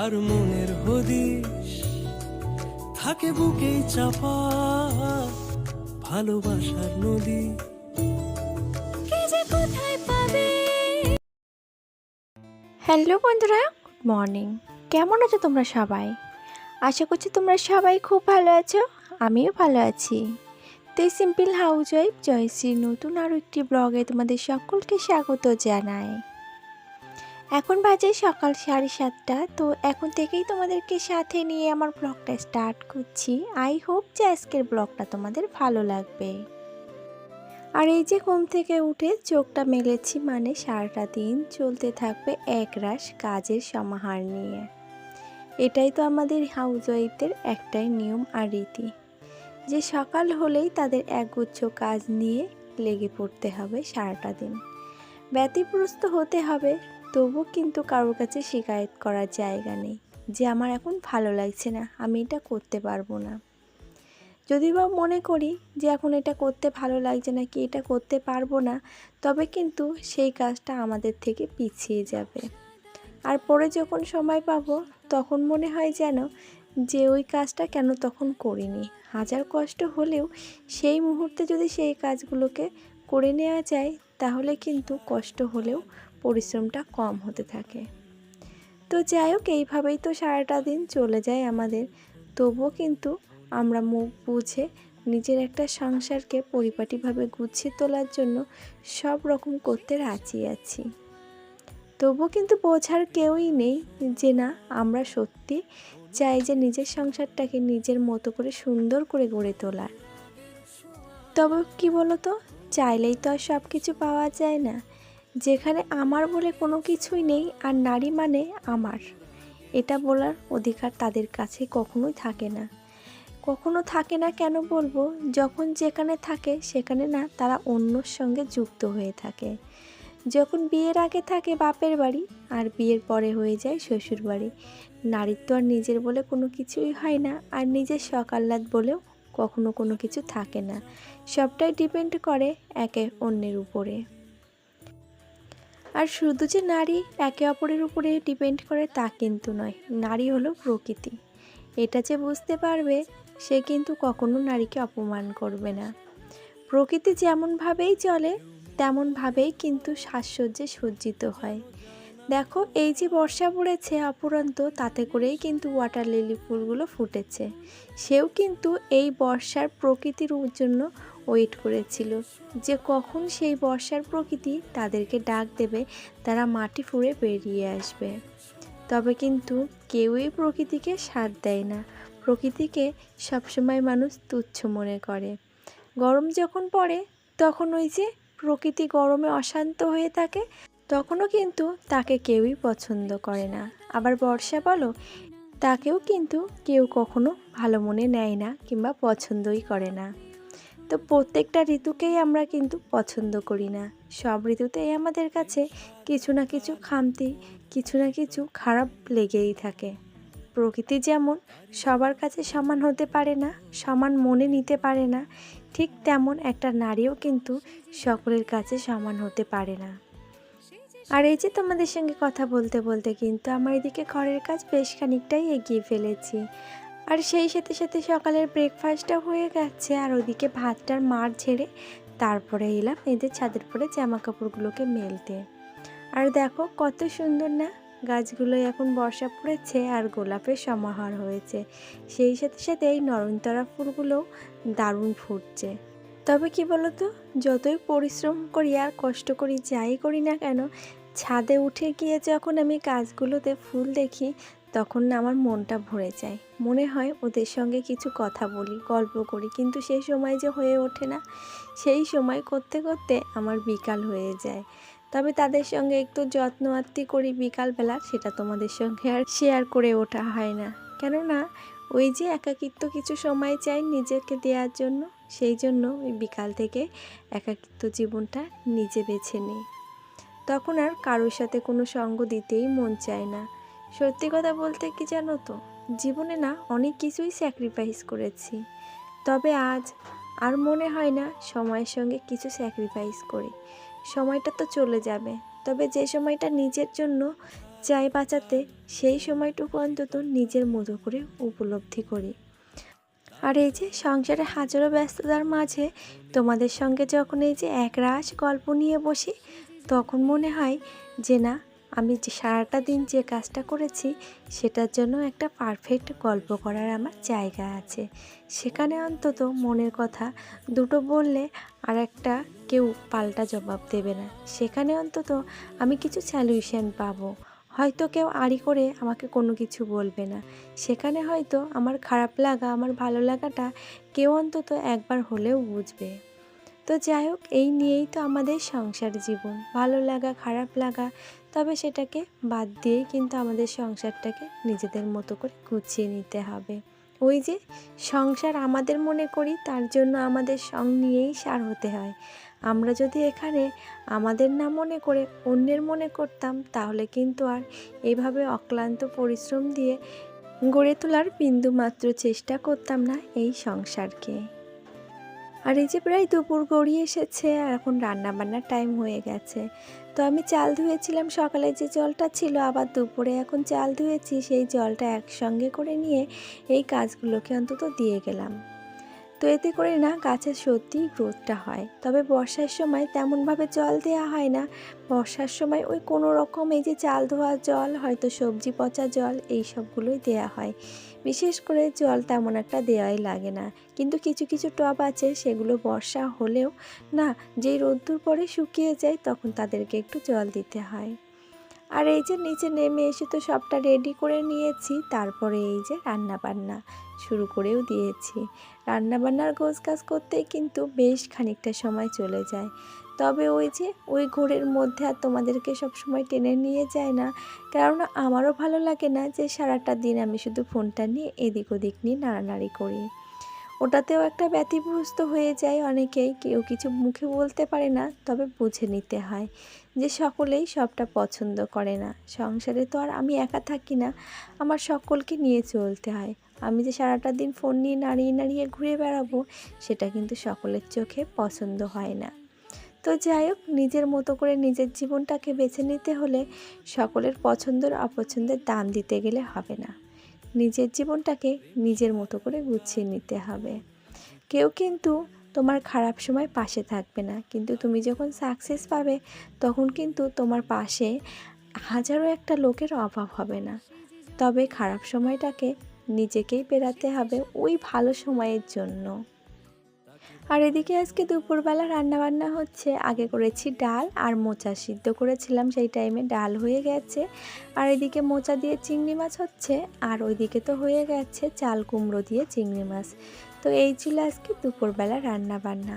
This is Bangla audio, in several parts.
আর মনের হদিশ থাকে বুকেই চাপা ভালোবাসার নদী। হ্যালো বন্ধুরা, গুড মর্নিং। কেমন আছো তোমরা সবাই? আশা করছি তোমরা সবাই খুব ভালো আছো, আমিও ভালো আছি। তো সিম্পল হাউস ওয়াইফ জয়শ্রীর নতুন আরও একটি ব্লগে তোমাদের সকলকে স্বাগত জানাই। এখন বাজে সকাল সাড়ে সাতটা, তো এখন থেকেই তোমাদেরকে সাথে নিয়ে আমার ব্লগটা স্টার্ট করছি। আই হোপ যে আজকের ব্লগটা তোমাদের ভালো লাগবে। আর এই যে ঘুম থেকে উঠে চোখটা মেলেছি মানে সারাটা দিন চলতে থাকবে একরাশ কাজের সমাহার নিয়ে। এটাই তো আমাদের হাউস ওয়াইফদের একটাই নিয়ম আর রীতি। যে সকাল হলেই তাদের একগুচ্ছ কাজ নিয়ে লেগে পড়তে হবে সারাটা দিন। ব্যতিগ্রস্ত হতে হবে। তবু কিন্তু কারোর কাছে শিকায়ত করার জায়গা নেই যে আমার এখন ভালো লাগছে না, আমি এটা করতে পারব না। যদি বা মনে করি যে এখন এটা করতে ভালো লাগছে না, কি এটা করতে পারব না, তবে কিন্তু সেই কাজটা আমাদের থেকে পিছিয়ে যাবে। আর পরে যখন সময় পাবো, তখন মনে হয় যেন যে ওই কাজটা কেন তখন করিনি। হাজার কষ্ট হলেও সেই মুহূর্তে যদি সেই কাজগুলোকে করে নেওয়া যায়, তাহলে কিন্তু কষ্ট হলেও পরিশ্রমটা কম হতে থাকে। তো যাই হোক, এইভাবেই তো সারাটা দিন চলে যায় আমাদের। তবুও কিন্তু আমরা মুখ বুঝে নিজের একটা সংসারকে পরিপাটিভাবে গুছিয়ে তোলার জন্য সব রকম করতে রাজি আছি। তবুও কিন্তু বোঝার কেউই নেই যে না, আমরা সত্যি চাই যে নিজের সংসারটাকে নিজের মতো করে সুন্দর করে গড়ে তোলার। তবে কি বলতো? চাইলেই তো আর সব কিছু পাওয়া যায় না। যেখানে আমার বলে কোনো কিছুই নেই আর নারী মানে আমার। এটা বলার অধিকার তাদের কাছে কখনোই থাকে না। কখনো থাকে না কেন বলব? যখন যেখানে থাকে, সেখানে না তারা অন্যর সঙ্গে যুক্ত হয়ে থাকে। যখন বিয়ের আগে থাকে বাপের বাড়ি আর বিয়ের পরে হয়ে যায় শ্বশুর বাড়ি। নারীর তো আর নিজের বলে কোনো কিছুই হয় না আর নিজের সকাল্লাদ বলেও কখনো কোনো কিছু থাকে না। সবটাই ডিপেন্ড করে একে অন্যের উপরে। আর শুধু যে নারী একে অপরের উপরে ডিপেন্ড করে তা কিন্তু নয়, নারী হলো প্রকৃতি। এটা যে বুঝতে পারবে, সে কিন্তু কখনো নারীকে অপমান করবে না। প্রকৃতি যেমনভাবেই চলে, তেমনভাবেই কিন্তু সাজসজ্জে সজ্জিত হয়। দেখো, এই যে বর্ষা পড়েছে অপুরন্ত, তাতে করেই কিন্তু ওয়াটার লিলি ফুলগুলো ফুটেছে। সেও কিন্তু এই বর্ষার প্রকৃতির জন্য ওয়েট করেছিল যে কখন সেই বর্ষার প্রকৃতি তাদেরকে ডাক দেবে, তারা মাটি ফুঁড়ে বেরিয়ে আসবে। তবে কিন্তু কেউই প্রকৃতিকে সাথ দেয় না। প্রকৃতিকে সবসময় মানুষ তুচ্ছ মনে করে। গরম যখন পড়ে, তখন ওই যে প্রকৃতি গরমে অশান্ত হয়ে থাকে, তখনও কিন্তু তাকে কেউই পছন্দ করে না। আবার বর্ষা বলো, তাকেও কিন্তু কেউ কখনো ভালো মনে নেয় না কিংবা পছন্দই করে না। তো প্রত্যেকটা ঋতুকেই আমরা কিন্তু পছন্দ করি না। সব ঋতুতেই আমাদের কাছে কিছু না কিছু খামতি, কিছু না কিছু খারাপ লেগেই থাকে। প্রকৃতি যেমন সবার কাছে সমান হতে পারে না, সমান মনে নিতে পারে না, ঠিক তেমন একটা নারীও কিন্তু সকলের কাছে সমান হতে পারে না। আর এই যে তোমাদের সঙ্গে কথা বলতে বলতে কিন্তু আমার এদিকে ঘরের কাজ বেশ খানিকটাই এগিয়ে ফেলেছি। আর সেই সাথে সাথে সকালের ব্রেকফাস্টটা হয়ে গেছে। আর ওদিকে ভাতটার মার ঝেড়ে তারপরে এলাম এদের ছাদের পরে জামা কাপড়গুলোকে মেলতে। আর দেখো কত সুন্দর না? গাছগুলো এখন বর্ষা পড়েছে আর গোলাপের সমাহার হয়েছে। সেই সাথে সাথে এই নয়নতারা ফুলগুলোও দারুণ ফুটছে। তবে কি বলতো? যতই পরিশ্রম করি আর কষ্ট করি যাই করি না কেন, ছাদে উঠে গিয়ে যখন আমি গাছগুলোতে ফুল দেখি তখন না আমার মনটা ভরে যায়। মনে হয় ওদের সঙ্গে কিছু কথা বলি, গল্প করি, কিন্তু সেই সময় যে হয়ে ওঠে না, সেই সময় করতে করতে আমার বিকাল হয়ে যায়। তবে তাদের সঙ্গে একটু যত্ন আত্মি করি বিকালবেলা, সেটা তোমাদের সঙ্গে আর শেয়ার করে ওঠা হয় না। কেননা, ওই যে একাকিত্ব কিছু সময় চাই নিজেকে দেওয়ার জন্য, সেই জন্য ওই বিকাল থেকে একাকিত্ব জীবনটা নিজে বেছে নিই। তখন আর কারোর সাথে কোনো সঙ্গ দিতেই মন চায় না। সত্যি কথা বলতে কি জানো তো? জীবনে না অনেক কিছুই স্যাক্রিফাইস করেছি। তবে আজ আর মনে হয় না সময়ের সঙ্গে কিছু স্যাক্রিফাইস করি। সময়টা তো চলে যাবে। তবে যে সময়টা নিজের জন্য চাই বাঁচাতে, সেই সময়টুকু অন্তত নিজের মতো করে উপলব্ধি করি। আর এই যে সংসারে হাজারো ব্যস্ততার মাঝে তোমাদের সঙ্গে যখন এই যে একরাশ গল্প নিয়ে বসি, তখন মনে হয় যে না আমি যে সারাটা দিন যে কাজটা করেছি, সেটার জন্য একটা পারফেক্ট গল্প করার আমার জায়গা আছে। সেখানে অন্তত মনের কথা দুটো বললে আর একটা কেউ পাল্টা জবাব দেবে না। সেখানে অন্তত আমি কিছু সলিউশন পাবো। হয়তো কেউ আড়ি করে আমাকে কোনো কিছু বলবে না। সেখানে হয়তো আমার খারাপ লাগা, আমার ভালো লাগাটা কেউ অন্তত একবার হলেও বুঝবে। তো যাই হোক, এই নিয়েই তো আমাদের সংসার জীবন। ভালো লাগা, খারাপ লাগা, তবে সেটাকে বাদ দিয়েই কিন্তু আমাদের সংসারটাকে নিজেদের মতো করে গুছিয়ে নিতে হবে। ওই যে সংসার আমাদের মনে করি, তার জন্য আমাদের সং নিয়েই সার হতে হয়। আমরা যদি এখানে আমাদের না মনে করে অন্যের মনে করতাম, তাহলে কিন্তু আর এভাবে অক্লান্ত পরিশ্রম দিয়ে গড়ে তোলার বিন্দু মাত্র চেষ্টা করতাম না এই সংসারকে। আর এই যে প্রায় দুপুর গড়িয়ে এসেছে, আর এখন রান্না বান্নার টাইম হয়ে গেছে। তো আমি চাল ধুয়েছিলাম সকালে যে জলটা ছিল, আবার দুপুরে এখন চাল ধুয়েছি, সেই জলটা একসঙ্গে করে নিয়ে এই কাজগুলোকে অন্তত দিয়ে গেলাম। তো এতে করে না গাছের সত্যিই গ্রোথটা হয়। তবে বর্ষার সময় তেমনভাবে জল দেওয়া হয় না। বর্ষার সময় ওই কোনো রকম এই যে চাল ধোয়া জল, হয়তো সবজি পচা জল, এই সবগুলোই দেওয়া হয়। বিশেষ করে জল তেমন একটা দেওয়াই লাগে না। কিন্তু কিছু কিছু টব আছে, সেগুলো বর্ষা হলেও না, যেই রোদ্দুর পরে শুকিয়ে যায়, তখন তাদেরকে একটু জল দিতে হয়। আর এই যে নিচে নেমে এসে তো সবটা রেডি করে নিয়েছি, তারপরে এই যে রান্না বান্না শুরু করেও দিয়েছি। রান্না বান্নার গোছ কাজ করতেই কিন্তু বেশ খানিকটা সময় চলে যায়। তবে ওই যে, ওই ঘোরের মধ্যে আর তোমাদেরকে সব সময় টেনে নিয়ে যায় না। কেননা আমারও ভালো লাগে না যে সারাটা দিন আমি শুধু ফোনটা নিয়ে এদিক ওদিক নিয়ে নাড়ানাড়ি করি। ওটাতেও একটা ব্যতিব্যস্ত হয়ে যায় অনেকেই। কেউ কিছু মুখে বলতে পারে না, তবে বুঝে নিতে হয় যে সকলেই সবটা পছন্দ করে না। সংসারে তো আর আমি একা থাকি না, আমার সকলকে নিয়ে চলতে হয়। আমি যে সারাটা দিন ফোন নিয়ে নাড়িয়ে নাড়িয়ে ঘুরে বেড়াবো, সেটা কিন্তু সকলের চোখে পছন্দ হয় না। তো যাই হোক, নিজের মতো করে নিজের জীবনটাকে বেছে নিতে হলে সকলের পছন্দের অপছন্দের দাম দিতে গেলে হবে না। নিজের জীবনটাকে নিজের মতো করে গুছিয়ে নিতে হবে। কেউ কিন্তু তোমার খারাপ সময় পাশে থাকবে না, কিন্তু তুমি যখন সাকসেস পাবে, তখন কিন্তু তোমার পাশে হাজারো একটা লোকের অভাব হবে না। তবে খারাপ সময়টাকে নিজেকেই পেরাতে হবে ওই ভালো সময়ের জন্য। আর এদিকে আজকে দুপুরবেলা রান্না বান্না হচ্ছে। আগে করেছি ডাল আর মোচা সিদ্ধ করেছিলাম, সেই টাইমে ডাল হয়ে গেছে। আর এদিকে মোচা দিয়ে চিংড়ি মাছ হচ্ছে, আর ওইদিকে তো হয়ে গেছে চাল কুমড়ো দিয়ে চিংড়ি মাছ। তো এই ছিল আজকে দুপুরবেলা রান্না বান্না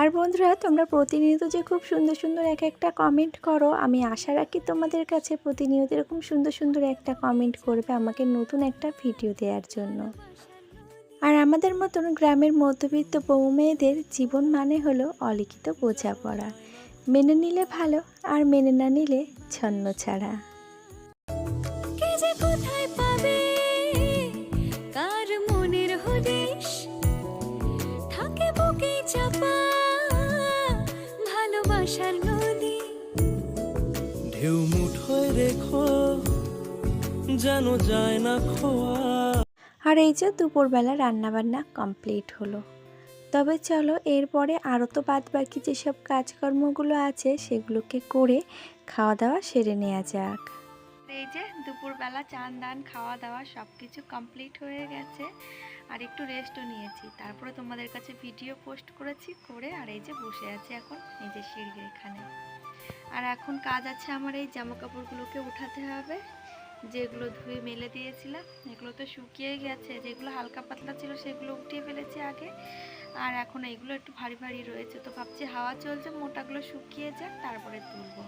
আর বন্ধুরা, তোমরা প্রতিনিয়ত যে খুব সুন্দর সুন্দর এক একটা কমেন্ট করো, আমি আশা রাখি তোমাদের কাছে প্রতিনিয়ত এরকম সুন্দর সুন্দর একটা কমেন্ট করবে আমাকে নতুন একটা ভিডিও দেওয়ার জন্য। আর আমাদের মতন গ্রামের মধ্যবিত্ত বউ মেয়েদের জীবন মানে হলো অলিখিত বোঝাপড়া। মেনে নিলে ভালো, আর মেনে না নিলে ছন্ন ছাড়া ভালোবাসার নদী। ঢেউ মুঠোয় রেখো যেন যায় না খোয়া। আর এই যে দুপুরবেলা রান্নাবান্না কমপ্লিট হলো। তবে চলো এরপরে আরও তো বাদ বাকি যেসব কাজকর্মগুলো আছে সেগুলোকে করে খাওয়া দাওয়া সেরে নেওয়া যাক। এই যে দুপুরবেলা চান দান খাওয়া দাওয়া সব কিছু কমপ্লিট হয়ে গেছে। আর একটু রেস্টও নিয়েছি। তারপরে তোমাদের কাছে ভিডিও পোস্ট করেছি, করে আর এই যে বসে আছি এখন, এই যে সিঁড়ির এখানে। আর এখন কাজ আছে আমার এই জামা কাপড়গুলোকে উঠাতে হবে, যেগুলো ধুয়ে মেলে দিয়েছিলাম, এগুলো তো শুকিয়ে গেছে, যেগুলো হালকা পাতলা ছিল সেগুলো উঠিয়ে ফেলেছি আগে। আর এখন এইগুলো একটু ভারী ভারী রয়েছে, তো ভাবছি হাওয়া চলছে, মোটাগুলো শুকিয়ে যাক, তারপরে তুলবো।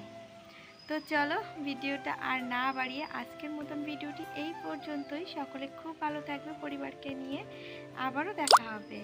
তো চলো ভিডিওটা আর না বাড়িয়ে আজকের মতন ভিডিওটি এই পর্যন্তই। সকলে খুব ভালো থাকবে পরিবারকে নিয়ে। আবারও দেখা হবে।